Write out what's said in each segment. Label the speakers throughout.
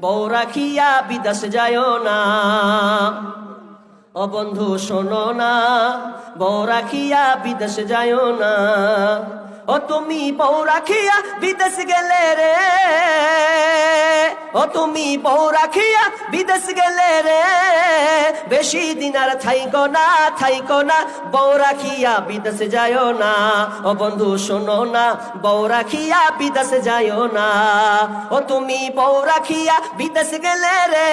Speaker 1: বউ রাখিয়া বিদাস যায় না। ও বন্ধু, শোনো না বউ রাখিয়া বিদেশ যায় না। ও তুমি বউ রাখিয়া বিদেশ গেলে রে। ও তুমি বউ রাখিয়া বিদেশ গেলে রে, বেশি দিন আর থাইকো না থাইকো না, বউ রাখিয়া বিদেশ যায় না। ও বন্ধু, শোনো না, বউ রাখিয়া বিদেশ যায় না। ও তুমি বউ রাখিয়া বিদেশ গেলে রে,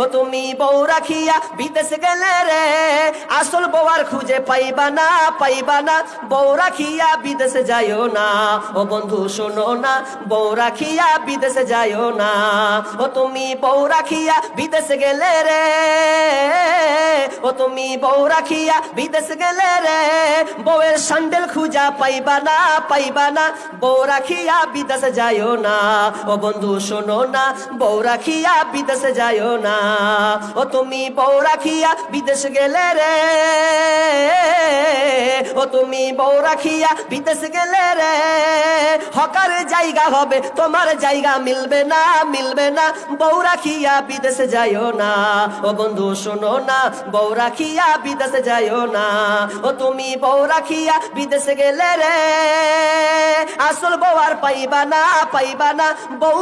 Speaker 1: ও তুমি বউ রাখিয়া বিদেশ গেলে রে। আসল বউয়ার খুঁজে পাইবা না পাইবা না। বউ রাখিয়া বিদেশে যাইও না। ও বন্ধু, শোনো না। বউ রাখিয়া বিদেশে যাইও না। ও তুমি বউ রাখিয়া বিদেশে গেলে রে। তুমি বউ রাখিয়া বিদেশ গেলে রে, বউয়ের স্যান্ডেল খুঁজা পাইবা না পাইবা না। বউ রাখিয়া বিদেশে যায়ও না, ও বন্ধু শোনো না, বউ রাখিয়া বিদেশে যায়ও না। ও তুমি বউ রাখিয়া বিদেশ গেলে রে তুমি বউ রাখিয়া বিদেশ গেলে রে। হকার জায়গা হবে, তোমার জায়গা মিলবে না মিলবে না। বউ রাখিয়া বিদেশে যাইও না। ও বন্ধু, শোনো না, বউ রাখিয়া বিদেশে যাইও না। ও তুমি বউ রাখিয়া বিদেশে গেলে রে। আসল বউ আর পাইবা না পাইবা না। বউ